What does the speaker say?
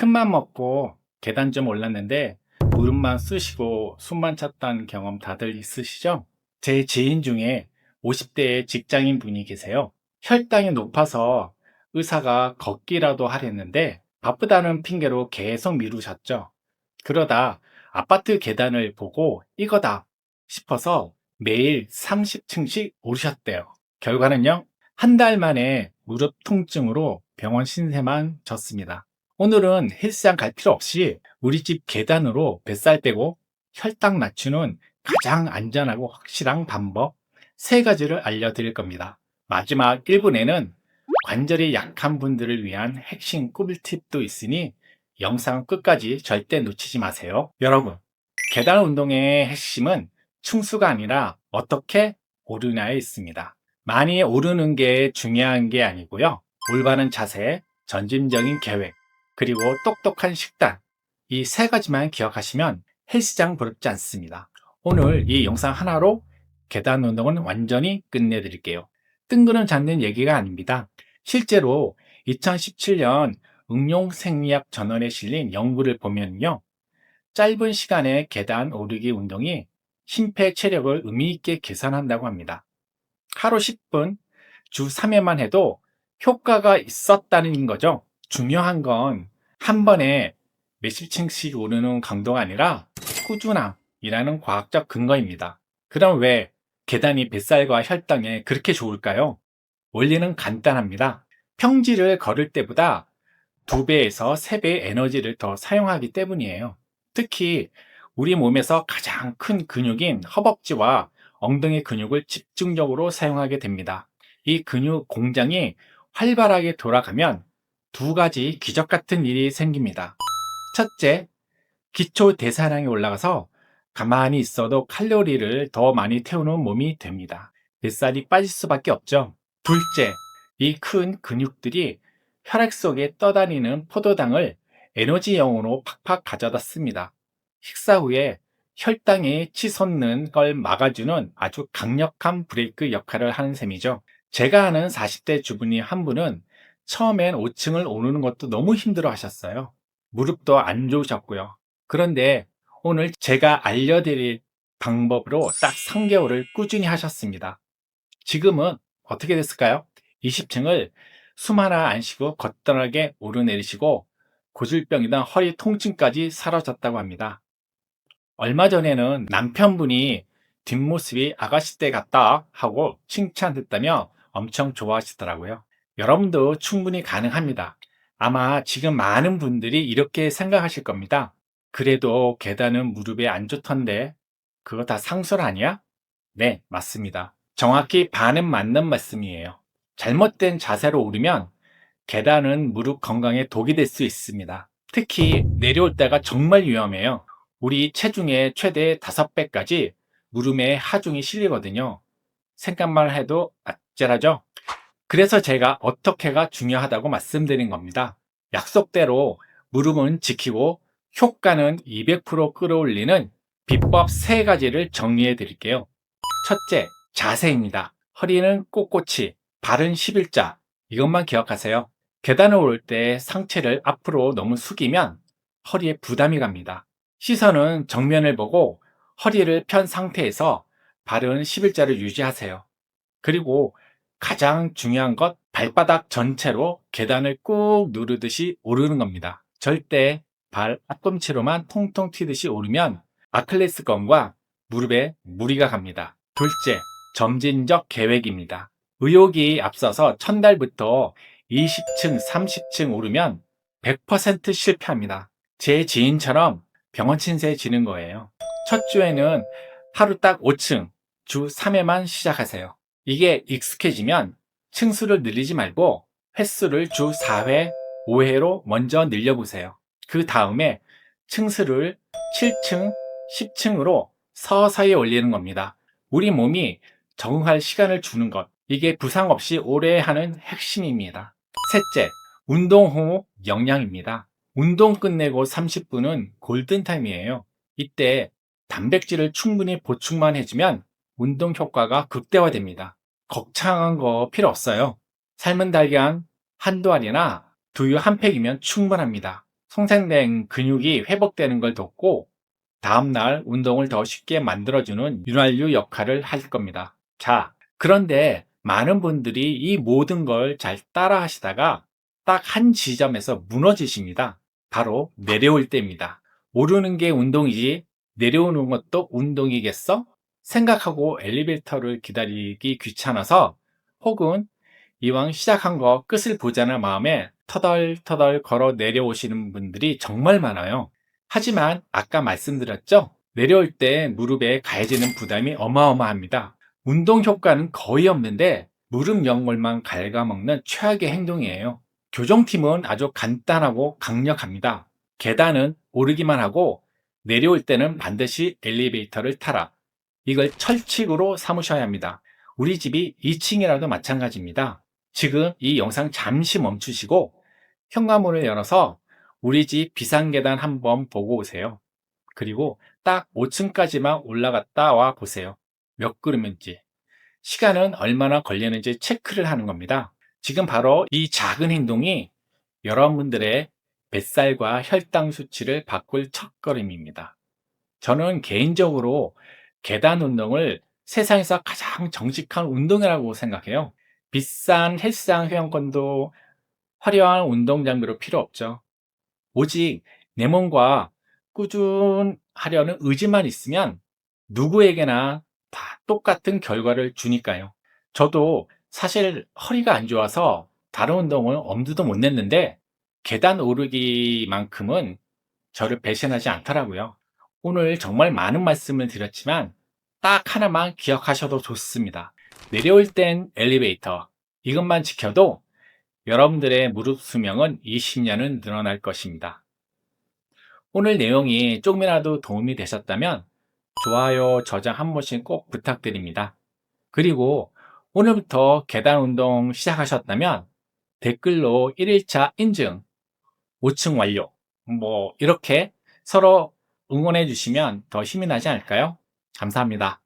큰맘 먹고 계단 좀 올랐는데 무릎만 쑤시고 숨만 찼다는 경험 다들 있으시죠? 제 지인 중에 50대의 직장인 분이 계세요. 혈당이 높아서 의사가 걷기라도 하랬는데 바쁘다는 핑계로 계속 미루셨죠. 그러다 아파트 계단을 보고 이거다 싶어서 매일 30층씩 오르셨대요. 결과는요, 한 달 만에 무릎 통증으로 병원 신세만 졌습니다. 오늘은 헬스장 갈 필요 없이 우리 집 계단으로 뱃살 빼고 혈당 낮추는 가장 안전하고 확실한 방법 세 가지를 알려드릴 겁니다. 마지막 1분에는 관절이 약한 분들을 위한 핵심 꿀팁도 있으니 영상 끝까지 절대 놓치지 마세요. 여러분, 계단 운동의 핵심은 충수가 아니라 어떻게 오르냐에 있습니다. 많이 오르는 게 중요한 게 아니고요. 올바른 자세, 전진적인 계획, 그리고 똑똑한 식단. 이 세 가지만 기억하시면 헬스장 부럽지 않습니다. 오늘 이 영상 하나로 계단 운동은 완전히 끝내드릴게요. 뜬구름 잡는 얘기가 아닙니다. 실제로 2017년 응용생리학 전원에 실린 연구를 보면요. 짧은 시간에 계단 오르기 운동이 심폐 체력을 의미 있게 개선한다고 합니다. 하루 10분, 주 3회만 해도 효과가 있었다는 거죠. 중요한 건 한 번에 몇십 층씩 오르는 강도가 아니라 꾸준함이라는 과학적 근거입니다. 그럼 왜 계단이 뱃살과 혈당에 그렇게 좋을까요? 원리는 간단합니다. 평지를 걸을 때보다 2배에서 3배의 에너지를 더 사용하기 때문이에요. 특히 우리 몸에서 가장 큰 근육인 허벅지와 엉덩이 근육을 집중적으로 사용하게 됩니다. 이 근육 공장이 활발하게 돌아가면 두 가지 기적 같은 일이 생깁니다. 첫째, 기초 대사량이 올라가서 가만히 있어도 칼로리를 더 많이 태우는 몸이 됩니다. 뱃살이 빠질 수밖에 없죠. 둘째, 이 큰 근육들이 혈액 속에 떠다니는 포도당을 에너지용으로 팍팍 가져다 씁니다. 식사 후에 혈당이 치솟는 걸 막아주는 아주 강력한 브레이크 역할을 하는 셈이죠. 제가 아는 40대 주부님 한 분은 처음엔 5층을 오르는 것도 너무 힘들어 하셨어요. 무릎도 안 좋으셨고요. 그런데 오늘 제가 알려드릴 방법으로 딱 3개월을 꾸준히 하셨습니다. 지금은 어떻게 됐을까요? 20층을 숨 하나 안 쉬고 거뜬하게 오르내리시고 고질병이나 허리 통증까지 사라졌다고 합니다. 얼마 전에는 남편분이 뒷모습이 아가씨 때 같다 하고 칭찬했다며 엄청 좋아하시더라고요. 여러분도 충분히 가능합니다. 아마 지금 많은 분들이 이렇게 생각하실 겁니다. 그래도 계단은 무릎에 안 좋던데 그거 다 상술 아니야? 네, 맞습니다. 정확히 반은 맞는 말씀이에요. 잘못된 자세로 오르면 계단은 무릎 건강에 독이 될 수 있습니다. 특히 내려올 때가 정말 위험해요. 우리 체중의 최대 5배까지 무릎에 하중이 실리거든요. 생각만 해도 아찔하죠? 그래서 제가 어떻게가 중요하다고 말씀드린 겁니다. 약속대로 무릎은 지키고 효과는 200% 끌어올리는 비법 3가지를 정리해 드릴게요. 첫째, 자세입니다. 허리는 꼿꼿이, 발은 11자. 이것만 기억하세요. 계단을 오를 때 상체를 앞으로 너무 숙이면 허리에 부담이 갑니다. 시선은 정면을 보고 허리를 편 상태에서 발은 11자를 유지하세요. 그리고 가장 중요한 것 발바닥 전체로 계단을 꾹 누르듯이 오르는 겁니다. 절대 발 앞꿈치로만 통통 튀듯이 오르면 아클레스건과 무릎에 무리가 갑니다. 둘째, 점진적 계획입니다. 의욕이 앞서서 첫날부터 20층, 30층 오르면 100% 실패합니다. 제 지인처럼 병원 신세 지는 거예요. 첫 주에는 하루 딱 5층, 주 3회만 시작하세요. 이게 익숙해지면 층수를 늘리지 말고 횟수를 주 4회, 5회로 먼저 늘려보세요. 그 다음에 층수를 7층, 10층으로 서서히 올리는 겁니다. 우리 몸이 적응할 시간을 주는 것. 이게 부상 없이 오래 하는 핵심입니다. 셋째, 운동 후 영양입니다. 운동 끝내고 30분은 골든타임이에요. 이때 단백질을 충분히 보충만 해주면 운동 효과가 극대화됩니다. 거창한 거 필요 없어요. 삶은 달걀 한두 알이나 두유 한 팩이면 충분합니다. 손상된 근육이 회복되는 걸 돕고 다음날 운동을 더 쉽게 만들어주는 윤활유 역할을 할 겁니다. 자, 그런데 많은 분들이 이 모든 걸 잘 따라 하시다가 딱 한 지점에서 무너지십니다. 바로 내려올 때입니다. 오르는 게 운동이지 내려오는 것도 운동이겠어? 생각하고 엘리베이터를 기다리기 귀찮아서 혹은 이왕 시작한 거 끝을 보자는 마음에 터덜터덜 걸어 내려오시는 분들이 정말 많아요. 하지만 아까 말씀드렸죠? 내려올 때 무릎에 가해지는 부담이 어마어마합니다. 운동 효과는 거의 없는데 무릎 연골만 갉아먹는 최악의 행동이에요. 교정팀은 아주 간단하고 강력합니다. 계단은 오르기만 하고 내려올 때는 반드시 엘리베이터를 타라. 이걸 철칙으로 삼으셔야 합니다. 우리 집이 2층이라도 마찬가지입니다. 지금 이 영상 잠시 멈추시고 현관문을 열어서 우리 집 비상계단 한번 보고 오세요. 그리고 딱 5층까지만 올라갔다 와 보세요. 몇 걸음인지. 시간은 얼마나 걸리는지 체크를 하는 겁니다. 지금 바로 이 작은 행동이 여러분들의 뱃살과 혈당 수치를 바꿀 첫걸음입니다. 저는 개인적으로 계단 운동을 세상에서 가장 정직한 운동이라고 생각해요. 비싼 헬스장 회원권도 화려한 운동 장비로 필요 없죠. 오직 내 몸과 꾸준하려는 의지만 있으면 누구에게나 다 똑같은 결과를 주니까요. 저도 사실 허리가 안 좋아서 다른 운동을 엄두도 못 냈는데 계단 오르기만큼은 저를 배신하지 않더라고요. 오늘 정말 많은 말씀을 드렸지만 딱 하나만 기억하셔도 좋습니다. 내려올 땐 엘리베이터. 이것만 지켜도 여러분들의 무릎 수명은 20년은 늘어날 것입니다. 오늘 내용이 조금이라도 도움이 되셨다면 좋아요, 저장 한 번씩 꼭 부탁드립니다. 그리고 오늘부터 계단 운동 시작하셨다면 댓글로 1일차 인증, 5층 완료, 뭐 이렇게 서로 응원해 주시면 더 힘이 나지 않을까요? 감사합니다.